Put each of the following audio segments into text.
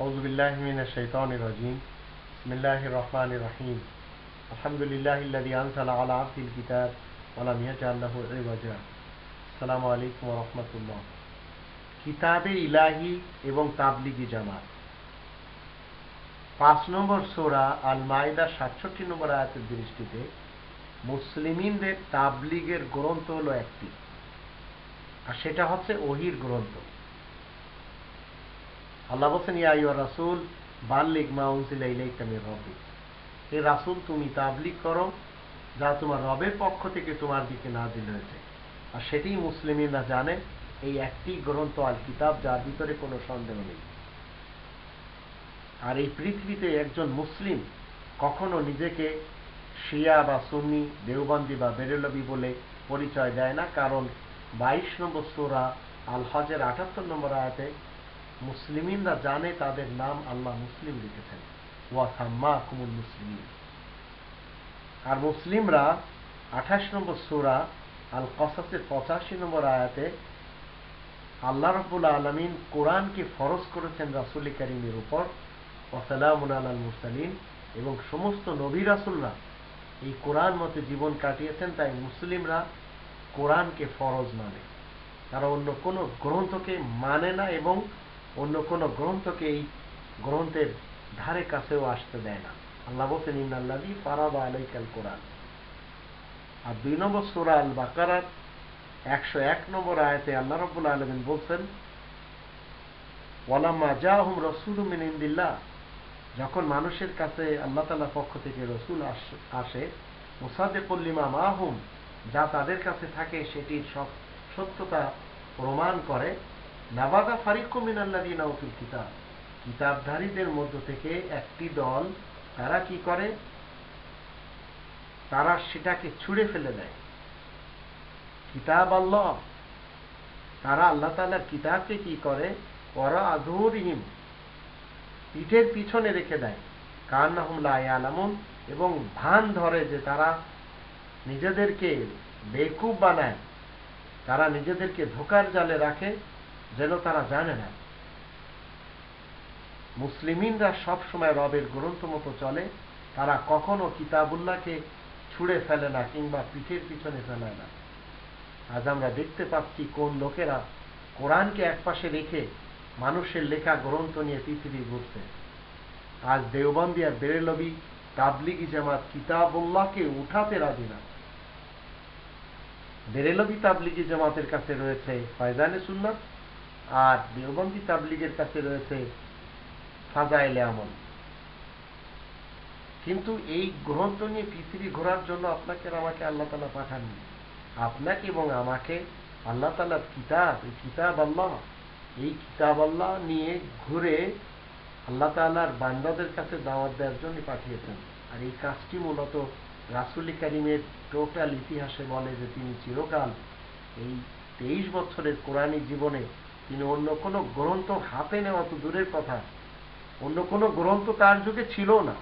أعوذ بالله من الشيطان الرجيم بسم الله الرحمن الرحيم الحمد لله الذي أنزل على عبده الكتاب ولم يجعل له عوجا السلام عليكم ورحمة الله কিতাবে ইলাহি এবং তাবলিগি জামাত পাঁচ নম্বর সোরা আল মাইদা সাতষট্টি নম্বর আয়াতের দৃষ্টিতে মুসলিমিনদের তাবলিগের গ্রন্থ হলো একটি আর সেটা হচ্ছে ওহির গ্রন্থ আল্লাহ বলছেন, ইয়া ইয়া রাসূল, বাল্লিগ মা উনজিলা ইলাইকা মির রাব্বিক হে রাসূল, তুমি তাবলিগ করো, যা তোমার রবের পক্ষ থেকে তোমার দিকে নাজিল হয়েছে। আর সেটাই মুসলিমিনরা জানে, এই একটি গ্রন্থ আল কিতাব, যার ভিতরে কোনো সন্দেহ নেই। আর এই পৃথিবীতে একজন মুসলিম কখনো নিজেকে শিয়া বা সুন্নি, দেওবন্দি বা বেরেলবি বলে পরিচয় দেয় না। কারণ বাইশ নম্বর সোরা আল হজের আটাত্তর নম্বর আয়াতে মুসলিমিনরা জানে তাদের নাম আল্লাহ মুসলিম লিখেছেন। ওয়াসাম্মা কুমুল মুসলিম আর মুসলিমরা আঠাশ নম্বর সোরা আল কসাসের পঁচাশি নম্বর আয়াতে আল্লাহ রব্বুল আলমিন কোরআনকে ফরজ করেছেন রাসুল করিমের উপর। ওসালামুল আল মুরসালিন। এবং সমস্ত নবী রাসুলরা এই কোরআন মতে জীবন কাটিয়েছেন, তাই মুসলিমরা কোরআনকে ফরজ মানে। তারা অন্য কোনো গ্রন্থকে মানে না এবং অন্য কোনো গ্রন্থকে এই গ্রন্থের ধারে কাছেও আসতে দেয় না। আল্লাহ বলছেন ইন্নাল্লাদি ফারাদা আলাইকাল কোরআন। আর দুই নম্বর সুরা আল বাকারাত একশো এক নম্বর আয়তে আল্লাহ রব্বুল আলমিন বলছেন ওয়ালাম্মা জাহুম রসুল মিন ইন্দিল্লাহ। যখন মানুষের কাছে আল্লাহ তালা পক্ষ থেকে রসুল আসে মুসাদে কল্লিমা মাহুম। যা তাদের কাছে থাকে, সেটির সব সত্যতা প্রমাণ করে। নাবাদা ফারিক মিনাল্লাদি নাউতুল কিতাব। কিতাবধারীদের মধ্য থেকে একটি দল তারা কি করে? তারা সেটাকে ছুঁড়ে ফেলে দেয়। কিতাব আল্লাহ। তারা আল্লাহ তালার কিতাবকে কি করে? ওরা আধুরহীন পিঠের পিছনে রেখে দেয়। কান্নাহুমলা আলামুন এবং ভান ধরে যে তারা নিজেদেরকে বেকুব বানায়। তারা নিজেদেরকে ধোকার জালে রাখে। যেন তারা জানে না। মুসলিমিনরা সব সময় রবের গ্রন্থ মতো চলে, তারা কখনো কিতাবুল্লাহকে ছুঁড়ে ফেলে না কিংবা পিঠের পিছনে ফেলায় না। আজ আমরা দেখতে পাচ্ছি কোন লোকেরা কোরআনকে একপাশে রেখে মানুষের লেখা গ্রন্থ নিয়ে পৃথিবী ঘুরছে। আজ দেওবন্দি আর বেরেলবি তাবলিগি জামাত কিতাবুল্লাহকে উঠাতে রাজি না। বেরেলবি তাবলিগি জামাতের কাছে রয়েছে ফয়জানে সুন্নাত আর দেওবন্দি তাবলিগের কাছে রয়েছে ফাজাইলে আমল। কিন্তু এই গ্রন্থ নিয়ে পৃথিবী ঘোরার জন্য আপনাকে আমাকে আল্লাহ তালা পাঠাননি। আপনাকে এবং আমাকে আল্লাহ তালার কিতাব, এই কিতাব আল্লাহ, এই কিতাব আল্লাহ নিয়ে ঘুরে আল্লাহ তালার বান্দাদের কাছে দাওয়াত দেওয়ার জন্য পাঠিয়েছেন। আর এই কাজটি মূলত রাসুল করিমের টোটাল ইতিহাসে বলে যে তিনি চিরকাল এই তেইশ বছরের কোরআনী জীবনে তিনি অন্য কোনো গ্রন্থ হাতে নেওয়া তো দূরের কথা। অন্য কোনো গ্রন্থ তার যুগে ছিল না।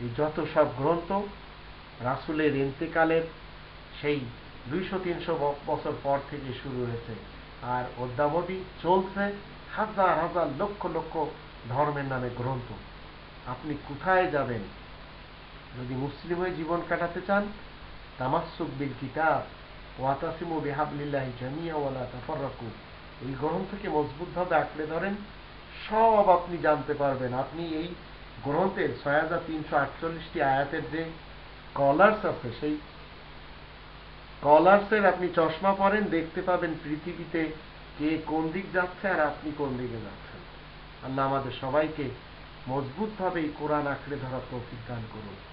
এই যত সব গ্রন্থ রাসুলের ইন্তেকালের সেই দুইশো তিনশো বছর পর থেকে শুরু হয়েছে আর অদ্যাবধি চলছে হাজার হাজার লক্ষ লক্ষ ধর্মের নামে গ্রন্থ। আপনি কোথায় যাবেন? যদি মুসলিম হয়ে জীবন কাটাতে চান তামাসুক বিল কিতাব। ওয়াতাসিমু জামিয়া তাফাররাকু। এই গ্রন্থকে মজবুতভাবে আঁকড়ে ধরেন, সব আপনি জানতে পারবেন। আপনি এই গ্রন্থের ছয় হাজার তিনশো আটচল্লিশটি আয়াতের যে কলার্স আছে, সেই কলার্সের আপনি চশমা পরেন, দেখতে পাবেন পৃথিবীতে কে কোন দিক যাচ্ছে আর আপনি কোন দিকে যাচ্ছেন। আল্লাহ আমাদের সবাইকে মজবুতভাবে এই কোরআন আঁকড়ে ধরার দান করুন।